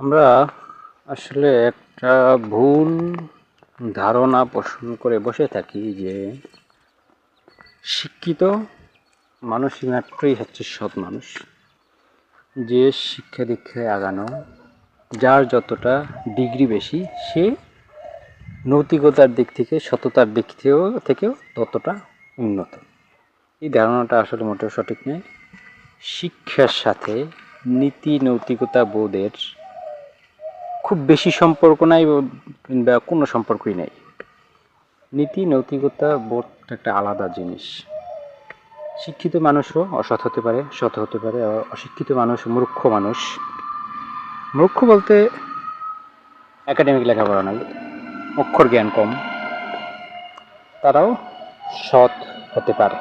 আমরা আসলে একটা ভুল ধারণা পোষণ করে বসে থাকি যে শিক্ষিত মানুষ মাত্রই হচ্ছে সৎ মানুষ। যে শিক্ষা দীক্ষায় আগানো, যার যতটা ডিগ্রি বেশি, সে নৈতিকতার দিক থেকে, সততার দিক থেকেও থেকেও ততটা উন্নত। এই ধারণাটা আসলে মোটেও সঠিক নয়। শিক্ষার সাথে নীতি নৈতিকতা বোধের খুব বেশি সম্পর্ক নাই কিংবা কোনো সম্পর্কই নাই। নীতি, নৈতিকতা বোধ একটা আলাদা জিনিস। শিক্ষিত মানুষও অসৎ হতে পারে, সৎ হতে পারে অশিক্ষিত মানুষ, মূর্খ মানুষ। মূর্খ বলতে একাডেমিক লেখাপড়া নাই অক্ষর জ্ঞান কম। তারাও সৎ হতে পারে।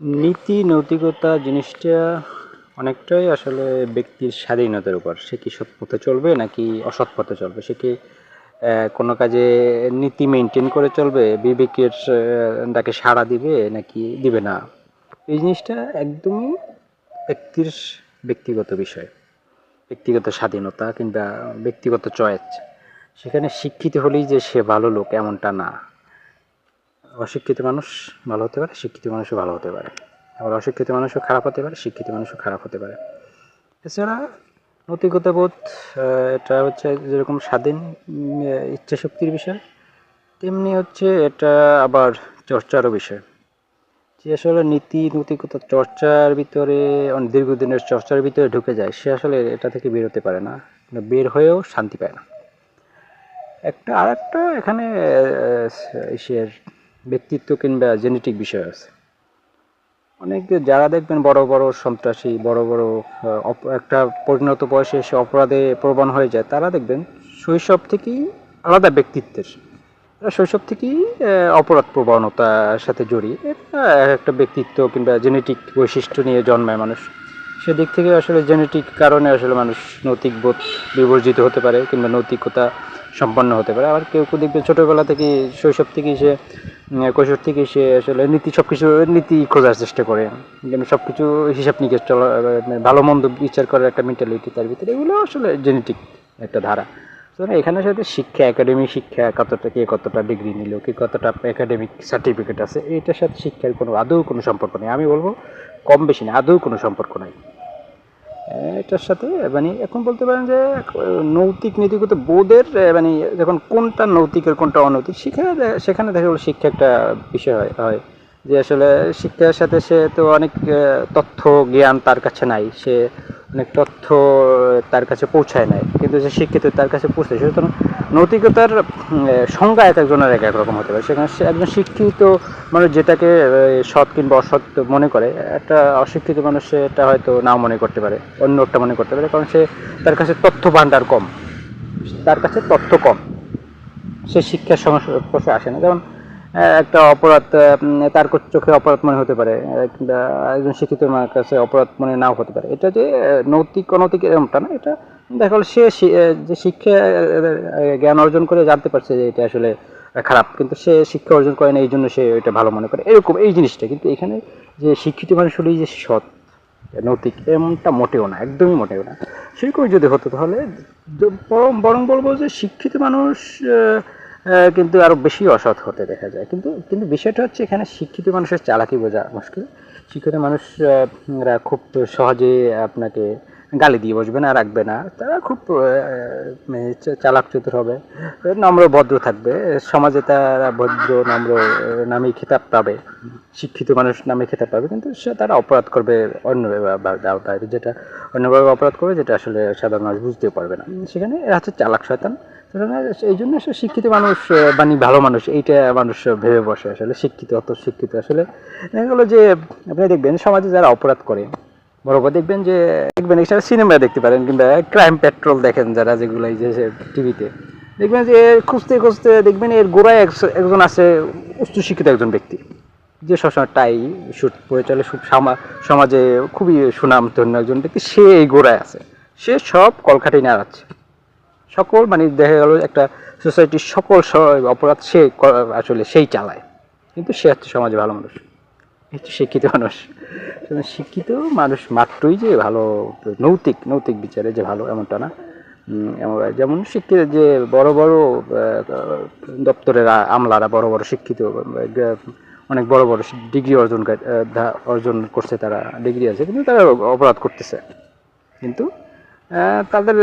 নীতি, নৈতিকতা জিনিসটা অনেকটাই আসলে ব্যক্তির স্বাধীনতার উপর। সে কি সৎ পথে চলবে নাকি অসৎ পথে চলবে? সে কি কোনো কাজে নীতি মেনটেন করে চলবে? বিবেকের তাকে সাড়া দিবে নাকি দিবে না? এই জিনিসটা একদমই ব্যক্তির ব্যক্তিগত বিষয়। ব্যক্তিগত স্বাধীনতা কিংবা ব্যক্তিগত চয়েস সেখানে শিক্ষিত হলেই যে সে ভালো লোক এমনটা না। অশিক্ষিত মানুষ ভালো হতে পারে, শিক্ষিত মানুষও ভালো হতে পারে। আবার অশিক্ষিত মানুষও খারাপ হতে পারে শিক্ষিত মানুষও খারাপ হতে পারে। এছাড়া নৈতিকতা বোধ এটা হচ্ছে যেরকম স্বাধীন উম, ইচ্ছা শক্তির বিষয় তেমনি হচ্ছে এটা আবার চর্চারও বিষয়। যে আসলে নীতি নৈতিকতা চর্চার ভিতরে অনেক দীর্ঘদিনের চর্চার ভিতরে ঢুকে যায় সে আসলে এটা থেকে বেরোতে পারে না বের হয়েও শান্তি পায় না। একটা আর একটা এখানে ইসের ব্যক্তিত্ব কিংবা জেনেটিক বিষয় আছে। অনেক যারা দেখবেন বড় বড় সন্ত্রাসী, বড় বড় একটা পরিণত বয়সে এসে অপরাধে প্রবণ হয়ে যায়, তারা দেখবেন শৈশব থেকেই আলাদা ব্যক্তিত্বের। শৈশব থেকেই অপরাধ প্রবণতার সাথে জড়িয়ে একটা ব্যক্তিত্ব কিংবা জেনেটিক বৈশিষ্ট্য নিয়ে জন্মায় মানুষ। সেদিক থেকে আসলে জেনেটিক কারণে আসলে মানুষ নৈতিক বোধ বিবর্জিত হতে পারে কিংবা নৈতিকতা সম্পন্ন হতে পারে। আবার কেউ কেউ দেখবে ছোটোবেলা থেকে শৈশব থেকেই সে কৈশোর থেকে সে আসলে নীতি সব কিছু নীতি খোঁজার চেষ্টা করে। সব কিছু হিসাব নিকেশ চলা মানে ভালো মন্দ বিচার করার একটা মেন্টালিটি তার ভিতরে, এগুলো আসলে জেনেটিক একটা ধারা। এখানে সাথে শিক্ষা একাডেমিক শিক্ষা, কতটা কে কতটা ডিগ্রি নিল, কে কতটা একাডেমিক সার্টিফিকেট আছে, এটার সাথে শিক্ষার কোনো, আদৌ কোনো সম্পর্ক নেই। আমি বলব কম বেশি না, আদৌ কোনো সম্পর্ক নাই। এটার সাথে মানে এখন বলতে পারেন যে নৈতিক নীতিগত বোধের মানে যখন কোনটা নৈতিক আর কোনটা অনৈতিক সেখানে সেখানে দেখা গেলো শিক্ষা একটা বিষয় হয় হয়। যে আসলে শিক্ষার সাথে সে তো অনেক তথ্য, জ্ঞান তার কাছে নাই। সে অনেক তথ্য তার কাছে পৌঁছায় নাই। কিন্তু যে শিক্ষিত তার কাছে পৌঁছায়, সুতরাং নৈতিকতার সংজ্ঞা এক একজনের এক এক রকম হতে পারে। সেখানে একজন শিক্ষিত মানুষ যেটাকে সৎ কিংবা অসৎ মনে করে, একটা অশিক্ষিত মানুষ সেটা হয়তো নাও মনে করতে পারে, অন্য একটা মনে করতে পারে, কারণ সে তার কাছে তথ্য ভাণ্ডার কম। তার কাছে তথ্য কম। সে শিক্ষার সংস্পর্শে আসে না। যেমন একটা অপরাধ তার চোখে অপরাধ মনে হতে পারে একজন শিক্ষিত মানুষের কাছে অপরাধ মনে নাও হতে পারে। এটা যে নৈতিক, অনৈতিক এরকমটা না, এটা দেখা গেল সে যে শিক্ষা জ্ঞান অর্জন করে জানতে পারছে যে এটা আসলে খারাপ, কিন্তু সে শিক্ষা অর্জন করে না, এই জন্য সে এটা ভালো মনে করে। এরকম, এই জিনিসটা, কিন্তু এখানে যে শিক্ষিত মানুষ হলেই যে সৎ নৈতিক, এমনটা মোটেও না, একদমই মোটেও না। সেরকম যদি হতো তাহলে বরং বরং বলব যে শিক্ষিত মানুষ কিন্তু আরও বেশি অসৎ হতে দেখা যায়। কিন্তু কিন্তু বিষয়টা হচ্ছে এখানে শিক্ষিত মানুষের চালাকি বোঝা মুশকিল। শিক্ষিত মানুষরা খুব সহজে আপনাকে গালি দিয়ে বসবে না রাখবে না। তারা খুব মানে চালাক চতুর হবে। নম্র, ভদ্র থাকবে। সমাজে তারা ভদ্র, নম্র নামে খেতাব পাবে। শিক্ষিত মানুষ নামে খেতাব পাবে। কিন্তু সে তারা অপরাধ করবে অন্য অন্যভাবে যেটা অন্যভাবে অপরাধ করবে, যেটা আসলে সাধারণ মানুষ বুঝতেও পারবে না। সেখানে এরা হচ্ছে চালাক শয়তান। এই জন্য সে শিক্ষিত মানুষ মানে ভালো মানুষ, এইটা মানুষ ভেবে বসে। আসলে শিক্ষিত, অত শিক্ষিত আসলে এগুলো যে, আপনি দেখবেন সমাজে যারা অপরাধ করে বরাবর দেখবেন যে, দেখবেন এছাড়া সিনেমা দেখতে পারেন কিংবা ক্রাইম পেট্রোল দেখেন যারা, যেগুলো যে টিভিতে দেখবেন যে খুঁজতে খুঁজতে দেখবেন এর গোড়ায় এক- একজন আছে উচ্চ শিক্ষিত একজন ব্যক্তি। যে সবসময় টাই শুট পরে চলে সমাজে খুবই সুনাম ধন্য একজন ব্যক্তি, সে এই গোড়ায় আছে। সে সব কলকাঠি নাড়াচ্ছে সকল মানে দেখা গেল একটা সোসাইটির সকল অপরাধ সে আসলে সেই চালায়। কিন্তু সে হচ্ছে সমাজে ভালো মানুষ। হচ্ছে শিক্ষিত মানুষ। শিক্ষিত মানুষ মাত্রই যে ভালো, নৈতিক নৈতিক বিচারে যে ভালো এমনটা না। যেমন শিক্ষিত যে বড় বড় দপ্তরের আমলারা বড় বড় শিক্ষিত অনেক বড় বড় ডিগ্রি অর্জন অর্জন করছে তারা, ডিগ্রি আছে, কিন্তু তারা অপরাধ করতেছে। কিন্তু তাদের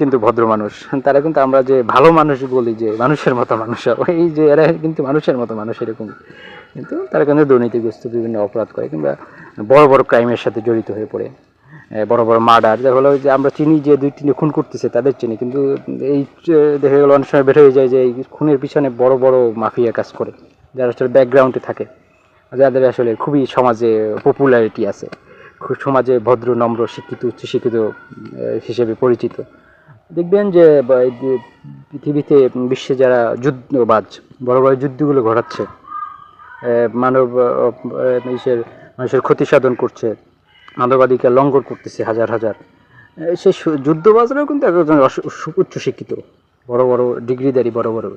কিন্তু ভদ্র মানুষ। তারা কিন্তু আমরা যে ভালো মানুষ বলি যে মানুষের মতো মানুষ এই যে এরা কিন্তু মানুষের মতো মানুষ এরকম কিন্তু তারা কিন্তু দুর্নীতিগ্রস্ত বিভিন্ন অপরাধ করে কিংবা বড় বড় ক্রাইমের সাথে জড়িত হয়ে পড়ে। বড় বড় মার্ডার যা হলো যে আমরা চিনি যে দুই তিনটে খুন করতেছে, তাদের চিনি। কিন্তু এই দেখে গেলো অনেক সময় বের হয়ে যায় যে এই খুনের পিছনে বড় বড় মাফিয়া কাজ করে, যারা আসলে ব্যাকগ্রাউন্ডে থাকে। যাদের আসলে খুবই সমাজে পপুলারিটি আছে, খুব সমাজে ভদ্র, নম্র, শিক্ষিত, উচ্চশিক্ষিত হিসেবে পরিচিত। দেখবেন যে পৃথিবীতে বিশ্বে যারা যুদ্ধবাজ, বড় বড় যুদ্ধগুলো ঘটাচ্ছে মানব ইসের, মানুষের ক্ষতি সাধন করছে, মানবাধিকার লঙ্ঘন করতেছে হাজার হাজার। সু- যুদ্ধবাজরাও কিন্তু একজন সু- উচ্চশিক্ষিত বড় বড় ডিগ্রিধারী, বড় বড়,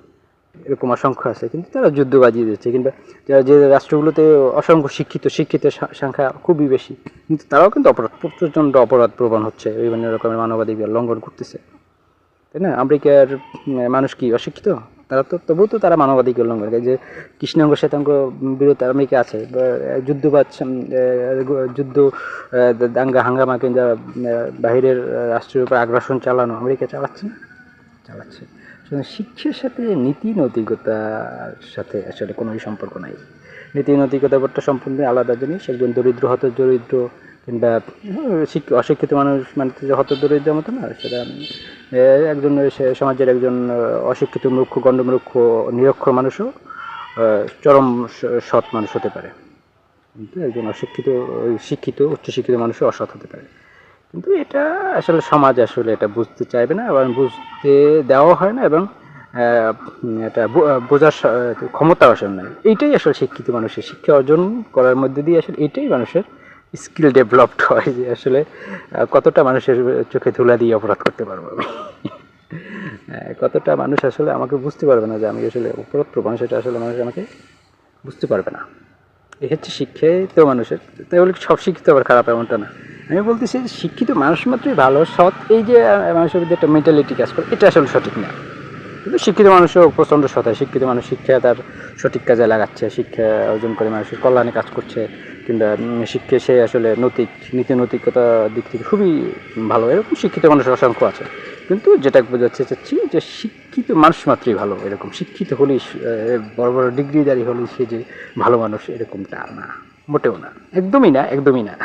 এরকম অসংখ্য আছে, কিন্তু তারা যুদ্ধ বাজিয়ে দিচ্ছে, কিংবা যারা যে রাষ্ট্রগুলোতে অসংখ্য শিক্ষিত শিক্ষিত সা- সংখ্যা খুবই বেশি, কিন্তু তারাও কিন্তু অপরাধ, প্রচণ্ড অপরাধ প্রবণ হচ্ছে, বিভিন্ন রকমের মানবাধিকার লঙ্ঘন করতেছে। তাই না? আমেরিকার মানুষ কি অশিক্ষিত? তারা তো তবুও তো তারা মানবাধিকার লঙ্ঘন করে যে কৃষ্ণাঙ্গ শ্বেতাঙ্গ বিরোধী আমেরিকা আছে বা, উম, আহ, যুদ্ধ দাঙ্গা হাঙ্গামা কিংবা বাহিরের রাষ্ট্রের উপর আগ্রাসন চালানো আমেরিকা চালাচ্ছে না? চালাচ্ছে। শিক্ষার সাথে নীতি নৈতিকতার সাথে আসলে কোনোই সম্পর্ক নাই। নীতি নৈতিকতা ব্যাপারটা সম্পূর্ণ আলাদা জিনিস একজন দরিদ্র হত দরিদ্র কিংবা অশিক্ষিত মানুষ মানে তো যে হত দরিদ্র মতো না, সেটা একজন সমাজের একজন অশিক্ষিত মূর্খ, গণ্ডমূর্খ, নিরক্ষর মানুষও চরম সৎ মানুষ হতে পারে। কিন্তু একজন অশিক্ষিত শিক্ষিত, উচ্চশিক্ষিত মানুষও অসৎ হতে পারে। কিন্তু এটা আসলে সমাজ আসলে এটা বুঝতে চাইবে না, এবং বুঝতে দেওয়া হয় না, এবং এটা বোঝার ক্ষমতা আসলে নাই। এইটাই আসলে শিক্ষিত মানুষের শিক্ষা অর্জন করার মধ্যে দিয়ে আসলে এটাই মানুষের স্কিল ডেভেলপড হয় যে আসলে কতটা মানুষের চোখে ধুলা দিয়ে অপরাধ করতে পারব আমি? কতটা মানুষ আসলে আমাকে বুঝতে পারবে না যে আমি আসলে অপরাধ প্রবণ সেটা আসলে মানুষ আমাকে বুঝতে পারবে না। এই হচ্ছে শিক্ষিত মানুষের, তাই বলে সব শিক্ষিত আবার খারাপ এমনটা না। আমি বলতেছি শিক্ষিত মানুষ মাত্রই ভালো, সৎ, এই যে মানুষের মধ্যে একটা মেন্টালিটি কাজ করে, এটা আসলে সঠিক না। কিন্তু শিক্ষিত মানুষও প্রচণ্ড সৎ হয় শিক্ষিত মানুষ শিক্ষা তার সঠিক কাজে লাগাচ্ছে শিক্ষা অর্জন করে মানুষের কল্যাণে কাজ করছে, কিংবা শিক্ষা সে আসলে নৈতিক, নীতি নৈতিকতা দিক থেকে খুবই ভালো। এরকম শিক্ষিত মানুষ অসংখ্য আছে। কিন্তু যেটা বোঝাচ্ছে চাচ্ছি যে শিক্ষিত মানুষ মাত্রই ভালো এরকম। শিক্ষিত হলেই বড় বড় ডিগ্রিদারি হলেই সে যে ভালো মানুষ এরকমটা না, মোটেও না। একদমই না একদমই না।